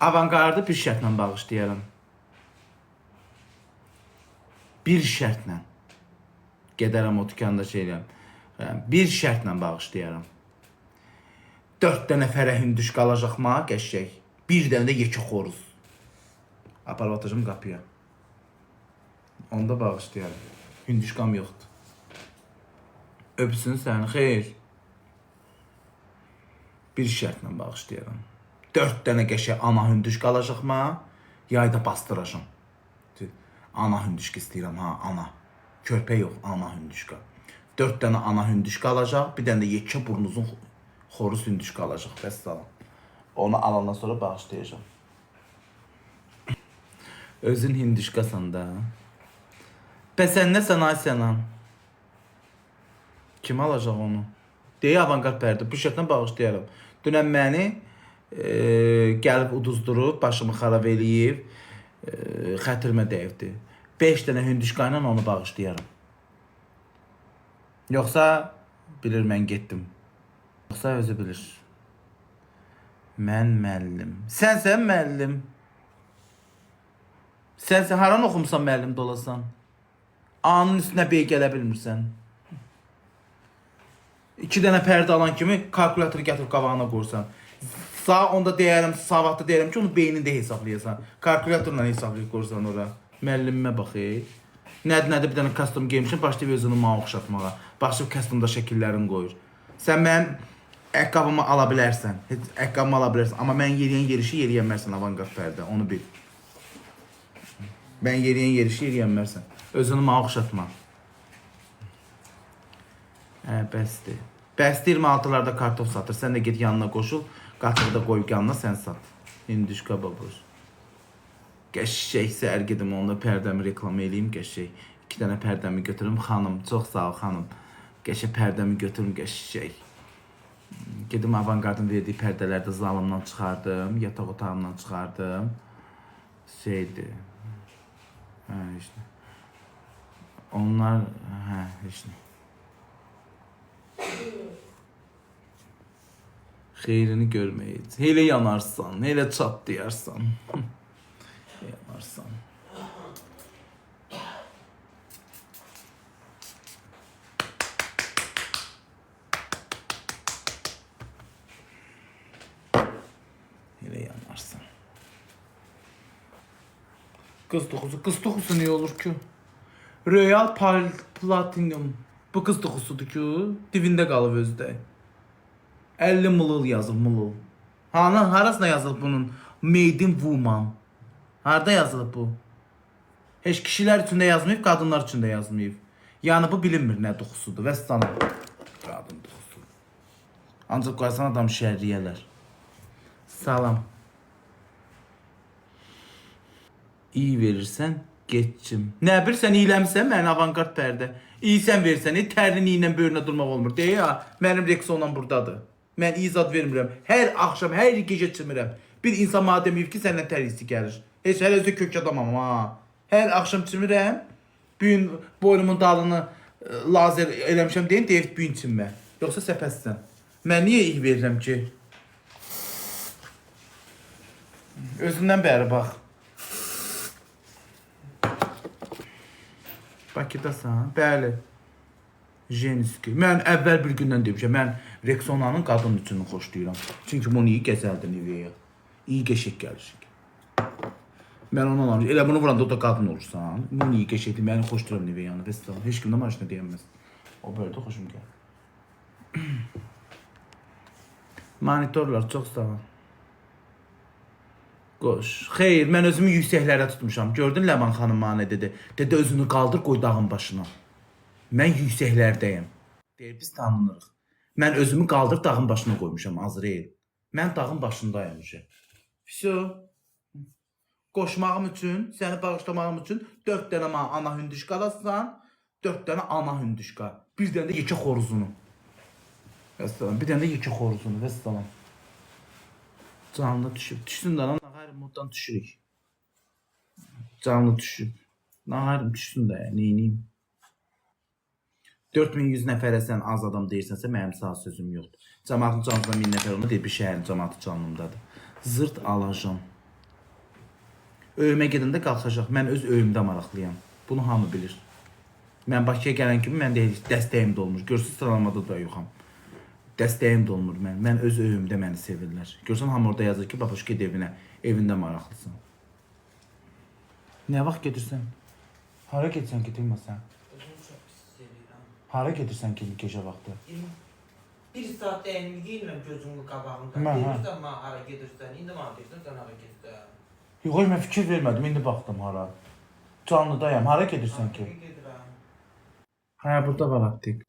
Avantgardı bir şərtlə bağışlayaram. Bir şərtlə. Gedərəm o dükanda şey eləyəm. Bir şərtlə bağışlayaram. 4 dənə fərə hündüş qalacaq ma qəşəng. Bir dənə də yekə xoruz. Aparıb atacağım qapıya. Onda bağışlayaram. Hündüşqam yoxdur. Öpsün səni, xeyr. Bir şərtlə bağışlayaram. 4 dənə qəşəng ana hündüş qalacaq ma, yayda bastıracağam. Tü- Ana hündüşk istəyirəm ha, ana. Körpə yox, ana hündüşka. 4 dənə ana hündüşk qalacaq, bir dənə də yekə burnuzun xoruz hündüşk qalacaq. Vəssalam. Onu alandan sonra bağışlayacağam. Özün hündüşkasan da. Bəs sən nə sən ay? Kim alacaq onu? Deyə avantqard pərdə. Bu şəkildə bağışlayaram. Dünən məni gəlib uduzdurub, başımı xarab eləyib, e, xətrimə dəyibdi. 5 dənə hündüşka ilə onu bağışlayaram. Yoxsa bilir mən getdim. Yoxsa özü bilir. Mən müəllim. Sənsən müəllim. Sənsə haran oxumusan müəllim də olasan? Anın üstünə bey gələ bilmirsən. İki dənə pərdə alan kimi kalkulatoru gətirib qabağına qoyursan. Sağ onda deyərəm, savadlı deyərəm ki, onu beynində hesablayasan. Kalkulatorla hesablayıb qoyursan ora. Müəllimimə bax. ey. Nədir, nədir bir dənə kostyum geymişəm, başlayıb özünü mənə oxşatmağa. Başlayıb kostyumda şəkillərini qoyur. Sən mənim ayaqqabımı ala bilərsən. Heç ayaqqabımı ala bilərsən, amma mən yeriyən yerişi yeriyəmərsən avantqard pərdə, onu bil. Mən yeriyən yerişi yeriyəmərsən. Özünü mənə oxşatma. Hə, bəsdir. Bəsdir 26-larda kartof satır. Sən də get yanına qoşul, qatığı da qoy yanına sən sat. Hindüşka babur. Qəşəng səhər gedim onda pərdəmi reklam eləyim qəşəng. İki dənə pərdəmi götürüm xanım. Çox sağ ol xanım. Qəşəng pərdəmi götürüm qəşəng. Gedim avantqardın verdiyi pərdələrdə zalımdan çıxardım, yataq otağımdan çıxardım. Şeydi. Hə, işte. Onlar, hə, işte. Xeyrini görməyəcək. Elə yanarsan, elə çatlayarsan. yanarsan. Elə yanarsan. Kız dokusu, kız dokusu ne olur ki? Royal Pal Platinum. Bu kız dokusudur ki, dibində qalıb özdə. 50 mılıl yazılıb mılıl. Hanı harasına yazılıb bunun? Made in Woman. Harda yazılıb bu? Heç kişilər üçün də yazmayıb, qadınlar üçün də yazmayıb. Yəni bu bilinmir nə duxusudur. Vəssalam. Qadın duxusu. Ancaq qoysan adam şərriyələr. Salam. İyi verirsən, getçim. Nə bilirsən, iyləmisən mən avantqard pərdə. İyisən versən, e, tərinin ilə böyrünə durmaq olmur. Deyə ya, mənim Rexonla burdadır. Mən iyi zad vermirəm. Hər axşam, hər gecə çimirəm. Bir insan deməyib ki, səndən tər hissi gəlir. Heç hələ özü kök adamam ha. Hər axşam çimirəm. Bu gün boynumun dalını e, lazer eləmişəm deyin, deyib bu gün çinmə. Yoxsa səpəssən. Mən niyə iyi verirəm ki? Özündən bəri bax. Bakıdasan? Bəli. Jenski. Mən əvvəl bir gündən demişəm, mən Rexonanın qadın üçün xoşlayıram. Çünki bunu iyi gəzəldi Niveya. İyi qəşəng gəlir. Mən onu anlamışam. Elə bunu vuranda o da qadın olursan. Bunu iyi qəşəngdir. Mən xoşlayıram Niveyanı. Vəssalam. Heç kim də maşına deyəməz. O böyle də xoşum gəlir. Monitorlar çox sağ ol. Qoş. Xeyr, mən özümü yüksəklərə tutmuşam. Gördün Ləman xanım mənə nə dedi? Dedi özünü qaldır, qoy dağın başına mən yüksəklərdəyəm deyib biz tanınırıq. Mən özümü qaldırıb dağın başına qoymuşam Azrail. Mən dağın başındayam uşaq. Vəsə qoşmağım üçün, səni bağışlamağım üçün 4 dənə ana hündüşka alasan, 4 dənə ana hündüşka, bir dənə də yekə xoruzunu. Vəssalam, bir dənə də yekə xoruzunu, vəssalam. Canlı düşüb, düşsün də lan, qayrımdan düşürük. Canlı düşüb. Nahar düşsün də, nə edeyim? 4100 nəfərə sən az adam deyirsənsə, mənim sağ sözüm yoxdur. Cəmaatın canlıdan 1000 nəfər olma deyir, bir şəhərin cəmaatı canlımdadır. Zırt alacam. Öyümə gedəndə qalxacaq. Mən öz öyümdə maraqlıyam. Bunu hamı bilir. Mən Bakıya gələn kimi mən heç dəstəyim də olmur. Görsüz sıralamada da yoxam. Dəstəyim də olmur mən. Mən öz öyümdə məni sevirlər. Görsən hamı orada yazır ki, babuş get evinə. Evində maraqlısan. Nə vaxt gedirsən? Hara gedirsən ki, pis Hara gedirsən ki, gecə vaxtı? Bir saat elimi giyinirəm gözümün qabağında. Mən, hə. Gelirsən mən hara gedirsən, indi mənə deyirsən sən hara gedirsən. Yox, mən fikir vermədim. İndi baxdım hara. Canlıdayam. Hara gedirsən ki? Gedirəm. Ha burada var aptek.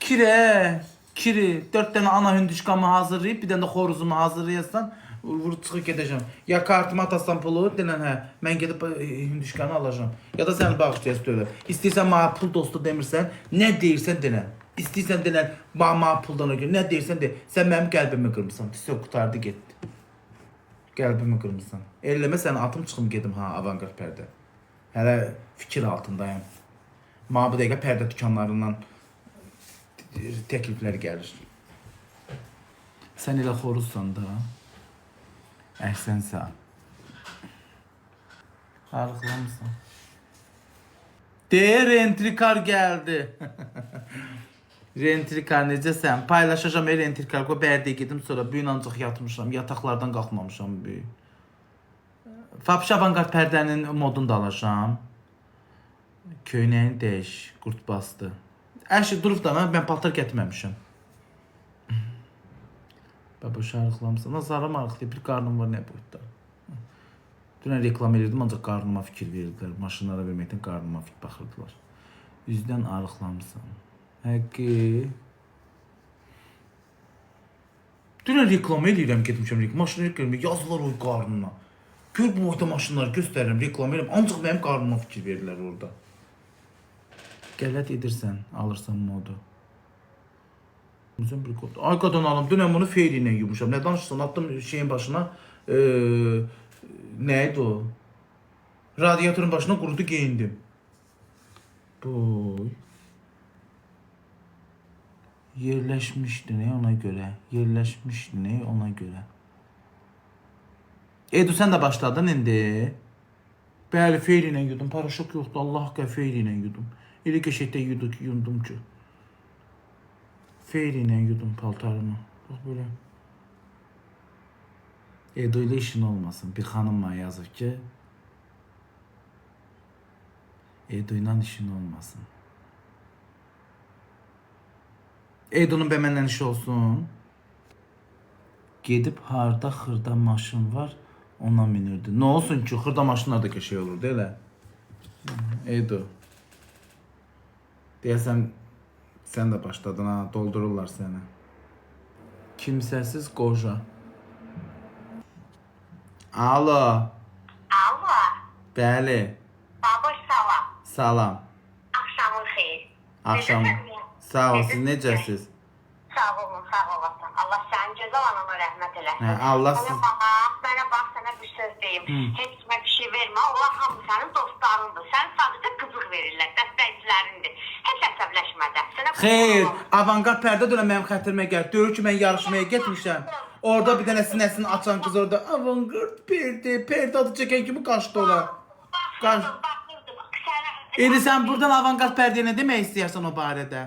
Kire, kiri, dört tane ana hündüşkamı hazırlayıp bir tane de xoruzumu hazırlayarsan vurub çıxıb gedəcəm. Ya kartıma atasan pulu, denən hə, mən gedib e, hündüşkanı alacağam. Ya da sən bağışlayasın öyle. İstəyirsən mənə pul dostu demirsən, nə deyirsən denən. İstəyirsən denən, mənə puldan o gün, nə deyirsən de. Sən mənim qəlbimi qırmısan. Pis qutardı getdi. Qəlbimi qırmısan. Eləmə sən atım çıxım gedim ha avangard pərdə. Hələ fikir altındayım. Mənə bu dəqiqə pərdə dükanlarından təkliflər gəlir. Sən elə xoruzsan da. Əhsənsə. Arıqlamısan. De rentrikar gəldi. rentrikar necəsən? Paylaşacağam el rentrikar. Qoy bərdə gedim sonra bu gün ancaq yatmışam. Yataqlardan qalxmamışam bu. Fabşa avangard pərdənin modunu da alacağam. Köynəyini dəyiş, qurt bastı. Şey durub da mən, mən paltar gətirməmişəm. Baba şarıqlamısan. Nazara maraqlı bir qarnım var nə boyutda. Dünən reklam edirdim ancaq qarnıma fikir verirdilər. Maşınlara verməkdən qarnıma fikir baxırdılar. Üzdən arıqlamısan. Həqqi. Dünən reklam edirəm getmişəm reklam. Maşını reklam yazılar o qarnına. Gör bu boyda maşınlar göstərirəm, reklam edirəm. Ancaq mənim qarnıma fikir verirlər orada. Qələt edirsən, alırsan modu. Bizim bir kod. Ay qadan alım. Dünən bunu fail ilə yumuşam. Nə danışırsan? Atdım şeyin başına. Eee nə idi o? Radiatorun başına qurudu geyindim. Bu yerləşmişdi nə ona görə? Yerləşmişdi nə ona görə? Edu sən də başladın indi. Bəli, fail ilə yudum. Paraşok yoxdur. Allah haqqı fail ilə yudum. Elə qəşəkdə yuduk yundum ki. Fail ilə yudum paltarımı. Bax belə. Edu ilə işin olmasın. Bir xanım mənə yazıb ki, Edu ilə işin olmasın. Edu'nun bə məndən işi olsun. Gedib harda xırda maşın var, ona minirdi. Nə olsun ki, xırda maşınlar da qəşəng olurdu elə. Edu. Deyəsən sən də başladın ha, doldururlar səni. Kimsəsiz qoca. Alo, Alo, bəli. baboş salam. Salam. Axşamın xeyir. Axşam. Sağ ol, siz necəsiz? Sağ olun, sağ olasın. Allah sənin gözəl anana rəhmət eləsin. Hə, Allah Mənə siz- bax, mənə bax, sənə bir söz deyim. Heç kimə bir şey vermə. Allah hamı sənin dostlarındır. Sən sadəcə qızıq verirlər, dəstəkçilərindir. Xeyr, avangard pərdə dönə mənim xətrimə gəl. Deyir ki, mən yarışmaya getmişəm. Orada bir dənə sinəsini açan qız orada avangard pərdə, pərdə adı çəkən kimi qaçdı baxırdım. Sənə İndi sən buradan avangard pərdəyə nə demək istəyirsən o barədə?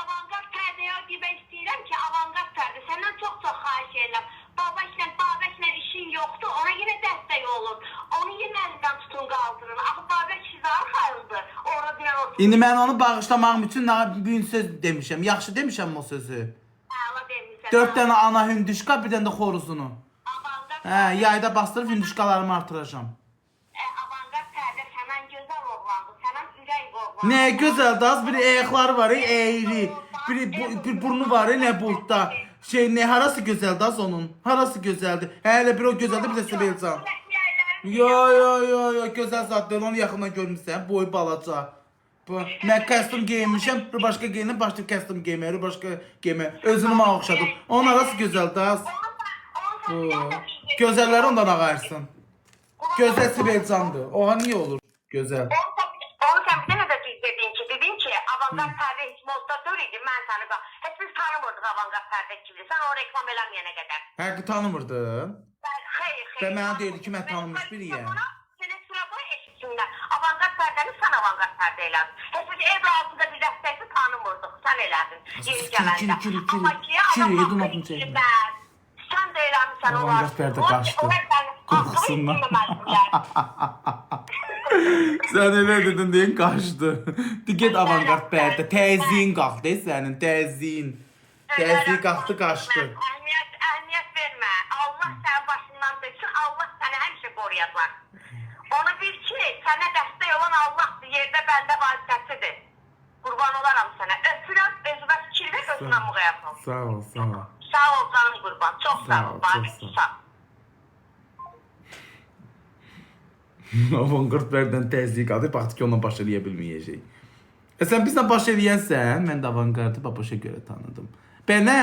Avangard pərdəyə demək istəyirəm ki, avangard pərdə səndən çox-çox xahiş edirəm. Babəklə, babəklə işin yoxdur, ona yenə dəstək olun. Onu yenə əlindən tutun qaldırın. Axı babək sizə arxayındır. İndi mən onu bağışlamağım üçün nə bir söz demişəm. Yaxşı demişəm o sözü. Əla demisən. 4 dənə ana hündüşka, bir dənə də xoruzunu. Avangard, Hə, yayda bastırıb hündüşkalarımı artıracağam. e, gözəl ürək de az bir ayakları var, eğri. Bir, bu, bir burnu var, ne burada. Şey ne harası güzel de az onun. Harası güzeldi. Hele bir o güzeldi bir de Sibelcan. Yo yo yo yo güzel zaten onu yakından görmüşsən. Boy balaca. Mən kostyum geyinmişəm, bir başqa geyinib başqa kostyum geyməyə, bir başqa geymə. Özünü oxşadım. Onun arası gözəl də. Bu gözəlləri ondan ağarsın. Gözəl Sibelcandır. Oha niyə olur? Gözəl. Onu sən bir dənə də dedin ki, dedin ki, avangard pərdə heç modda deyildi, mən səni bax. Heç biz tanımırdıq avangard pərdə kimi. Sən o reklam eləməyənə qədər. Həqiqi tanımırdın. Xeyr, xeyr. Və mənə deyirdi ki, mən tanımış biriyəm. Elədin. Heç bir ev altında bir dəstəsi tanımırdıq. Sən elədin. Kiri, gələndə. Amma ki, adam haqqı içirlər. Sən də eləmişsən onlar. Avangard pərdə qaçdı. Qorxusundan. Sən elə dedin deyin qaçdı. Di get avangard pərdə. Təzyin qalxdı sənin, təzyin. Təzyin qalxdı, qaçdı. Əhmiyyət, əhmiyyət vermə. Allah sənin başından desin. Allah səni həmişə qoruyacaq. Onu bil ki, sənə dəstək olan Allahdır. Yerdə bəndə vasitəsidir. Qurban olaram sənə. Öpürəm, özümə fikir ver, özümə müğayəfəm. Sağ ol, sağ ol. Sağ ol canım qurban. Çox Sağ sağ ol, ol. çox sağ ol. sağ ol. Avangard pərdən təzyiq qaldı. Baxdı ki, onunla baş eləyə bilməyəcək. E sən bizlə baş eləyənsən, mən də avangardı babaşa görə tanıdım. Bənə?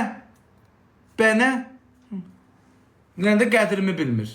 Bənə? Nə də qədrimi bilmir.